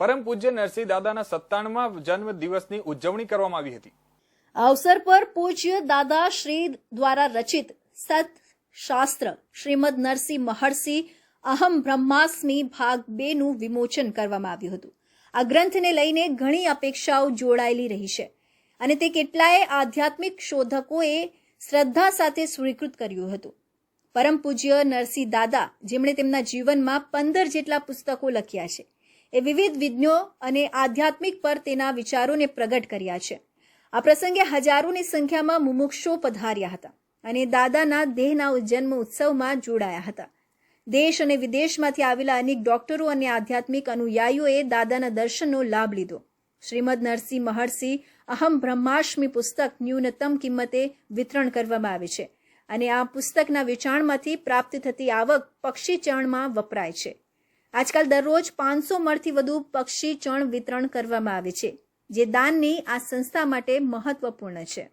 પરમ પૂજ્ય નરસિંહ દાદાના સત્તાણમાં જન્મ દિવસની ઉજવણી કરવામાં આવી હતી. અવસર પર પૂજ્ય દાદા શ્રી દ્વારા રચિત સત શાસ્ત્ર શ્રીમદ નરસિંહ મહર્ષિ અહમ બ્રહ્માસ્મિ ભાગ બે નું વિમોચન કરવામાં આવ્યું હતું. આ ગ્રંથને લઈને ઘણી અપેક્ષાઓ જોડાયેલી રહી છે અને તે કેટલાય આધ્યાત્મિક શોધકોએ શ્રદ્ધા સાથે સ્વીકૃત કર્યું હતું. પરમ પૂજ્ય નરસિંહ દાદા જેમણે તેમના જીવનમાં પંદર જેટલા પુસ્તકો લખ્યા છે એ વિવિધ વિજ્ઞો અને આધ્યાત્મિક પર તેના વિચારોને પ્રગટ કર્યા છે. આ પ્રસંગે હજારોની સંખ્યામાં મુમુક્ષો પધાર્યા હતા અને દાદાના દેહના જન્મ ઉત્સવમાં જોડાયા હતા. દેશ અને વિદેશમાંથી આવેલા અનેક ડોક્ટરો અને આધ્યાત્મિક અનુયાયીઓએ દાદાના દર્શનનો લાભ લીધો. શ્રીમદ નરસિંહ મહર્ષિ અહમ બ્રહ્માષ્ટમી પુસ્તક ન્યૂનતમ કિંમતે વિતરણ કરવામાં આવે છે અને આ પુસ્તકના વેચાણમાંથી પ્રાપ્ત થતી આવક પક્ષી ચરણમાં વપરાય છે. આજકાલ દરરોજ પાંચસો મળથી વધુ પક્ષી ચણ વિતરણ કરવામાં આવે છે, જે દાનની આ સંસ્થા માટે મહત્વપૂર્ણ છે.